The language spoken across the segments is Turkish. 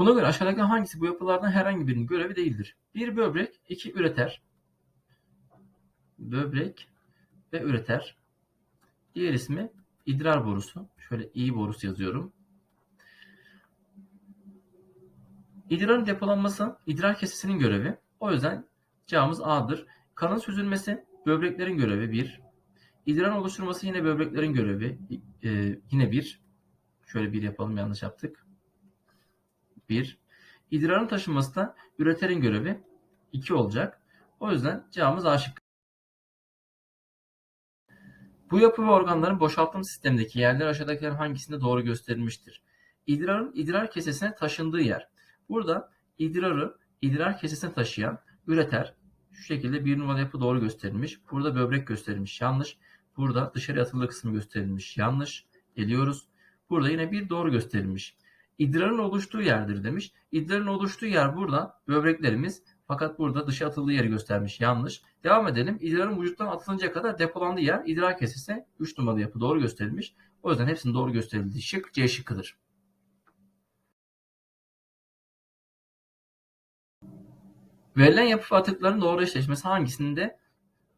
Buna göre aşağıdaki hangisi bu yapılardan herhangi birinin görevi değildir? Bir böbrek, iki üreter. Böbrek ve üreter. Diğer ismi idrar borusu. Şöyle i borusu yazıyorum. İdrarın depolanması idrar kesesinin görevi. O yüzden cevabımız A'dır. Kanın süzülmesi böbreklerin görevi 1. İdrarın oluşturması yine böbreklerin görevi. Ee, yine 1. Şöyle bir yapalım yanlış yaptık. 1. İdrarın taşınması da üreterin görevi 2 olacak. O yüzden cevabımız A şıkkı. Bu yapı ve organların boşaltım sistemindeki yerler aşağıdakilerin hangisinde doğru gösterilmiştir? İdrarın idrar kesesine taşındığı yer. Burada idrarı idrar kesesine taşıyan üreter. Şu şekilde bir numaralı yapı doğru gösterilmiş. Burada böbrek gösterilmiş. Yanlış. Burada dışarı atıldığı kısmı gösterilmiş. Yanlış. Geliyoruz. Burada yine bir doğru gösterilmiş. İdrarın oluştuğu yerdir demiş. İdrarın oluştuğu yer burada böbreklerimiz. Fakat burada dışa atıldığı yeri göstermiş. Yanlış. Devam edelim. İdrarın vücuttan atılıncaya kadar depolandığı yer idrar kesesi 3 numaralı yapı doğru gösterilmiş. O yüzden hepsinin doğru gösterildiği şık C şıkkıdır. Verilen yapı ve atıkların doğru eşleşmesi hangisinde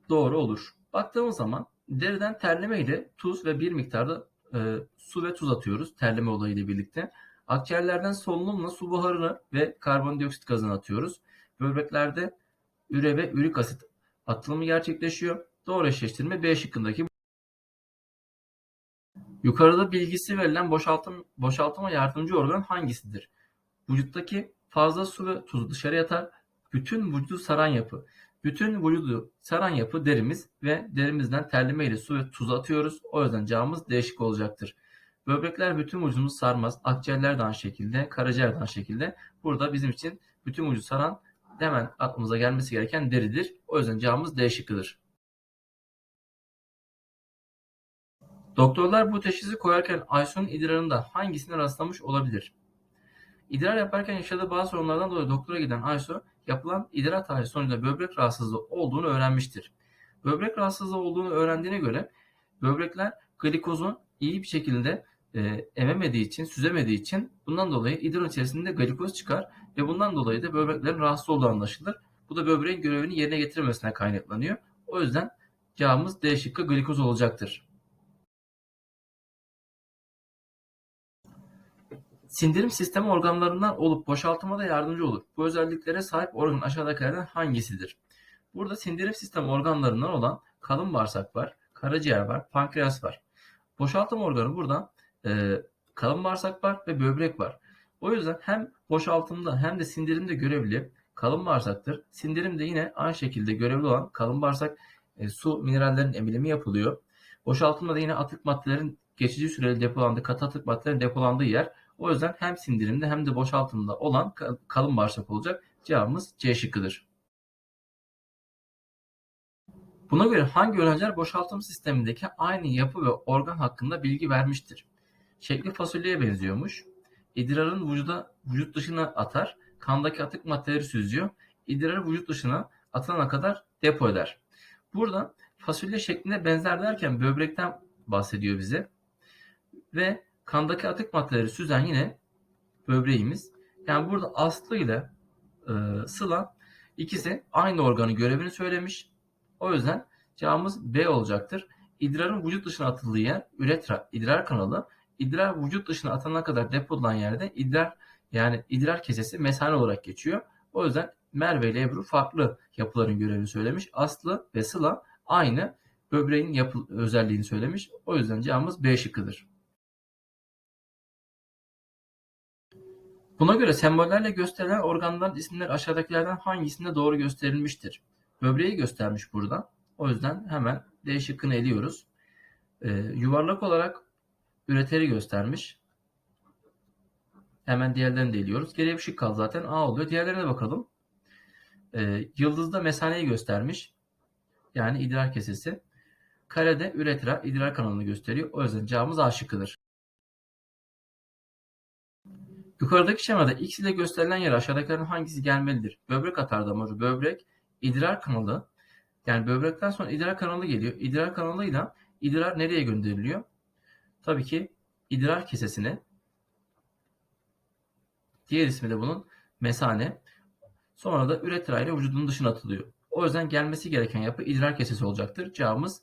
doğru olur? Baktığımız zaman deriden terleme ile tuz ve bir miktarda e, su ve tuz atıyoruz terleme olayıyla birlikte. Akciğerlerden solunumla su buharını ve karbondioksit gazını atıyoruz. Böbreklerde üre ve ürik asit atılımı gerçekleşiyor. Doğru eşleştirme B şıkkındaki. Yukarıda bilgisi verilen boşaltım, boşaltıma yardımcı organ hangisidir? Vücuttaki fazla su ve tuz dışarı atar. Bütün vücudu saran yapı. Bütün vücudu saran yapı derimiz ve derimizden terleme ile su ve tuz atıyoruz. O yüzden cevabımız değişik olacaktır. Böbrekler bütün vücudumuzu sarmaz. Akciğerler de aynı şekilde, karaciğer de aynı şekilde. Burada bizim için bütün vücudu saran hemen aklımıza gelmesi gereken deridir. O yüzden cevabımız D şıkkıdır. Doktorlar bu teşhisi koyarken Aysun'un idrarında hangisine rastlamış olabilir? İdrar yaparken yaşadığı bazı sorunlardan dolayı doktora giden Aysu, yapılan idrar tahlili sonucunda böbrek rahatsızlığı olduğunu öğrenmiştir. Böbrek rahatsızlığı olduğunu öğrendiğine göre böbrekler glikozu iyi bir şekilde e, ememediği için, süzemediği için bundan dolayı idrar içerisinde glikoz çıkar ve bundan dolayı da böbreklerin rahatsız olduğu anlaşılır. Bu da böbreğin görevini yerine getirememesine kaynaklanıyor. O yüzden cevabımız D şıkkı glikoz olacaktır. Sindirim sistemi organlarından olup boşaltmada yardımcı olur. Bu özelliklere sahip organ aşağıdakilerden hangisidir? Burada sindirim sistemi organlarından olan kalın bağırsak var, karaciğer var, pankreas var. Boşaltım organı burada e, kalın bağırsak var ve böbrek var. O yüzden hem boşaltımda hem de sindirimde görevli kalın bağırsaktır. Sindirimde yine aynı şekilde görevli olan kalın bağırsak e, su minerallerin emilimi yapılıyor. Boşaltımda da yine atık maddelerin geçici süreli depolandığı, katı atık maddelerin depolandığı yer. O yüzden hem sindirimde hem de boşaltımda olan kalın bağırsak olacak. Cevabımız C şıkkıdır. Buna göre hangi öğrenciler boşaltım sistemindeki aynı yapı ve organ hakkında bilgi vermiştir? Şekli fasulyeye benziyormuş. İdrarın vücuda, vücut dışına atar. Kandaki atık maddeleri süzüyor. İdrarı vücut dışına atana kadar depo eder. Burada fasulye şeklinde benzer derken böbrekten bahsediyor bize. Ve kandaki atık maddeleri süzen yine böbreğimiz. Yani burada Aslı ile e, Sıla ikisi aynı organın görevini söylemiş. O yüzden cevabımız B olacaktır. İdrarın vücut dışına atıldığı yer üretra, idrar kanalı. İdrar vücut dışına atılana kadar depolanan yerde idrar yani idrar kesesi mesane olarak geçiyor. O yüzden Merve ile Ebru farklı yapıların görevini söylemiş. Aslı ve Sıla aynı böbreğin yapı özelliğini söylemiş. O yüzden cevabımız B şıkkıdır. Buna göre sembollerle gösterilen organların isimleri aşağıdakilerden hangisinde doğru gösterilmiştir? Böbreği göstermiş burada. O yüzden hemen D şıkkını eliyoruz. Ee, yuvarlak olarak üreteri göstermiş. Hemen diğerlerini de eliyoruz. Geriye bir şık kaldı zaten. A oluyor. Diğerlerine bakalım. Ee, yıldızda mesaneyi göstermiş. Yani idrar kesesi. Karede üretra idrar kanalını gösteriyor. O yüzden cevabımız A şıkkıdır. Yukarıdaki şemada X ile gösterilen yer aşağıdakilerin hangisi gelmelidir? Böbrek atar damarı, böbrek, idrar kanalı. Yani böbrekten sonra idrar kanalı geliyor. İdrar kanalıyla idrar nereye gönderiliyor? Tabii ki idrar kesesine. Diğer ismi de bunun mesane. Sonra da üretra ile vücudun dışına atılıyor. O yüzden gelmesi gereken yapı idrar kesesi olacaktır. Cevabımız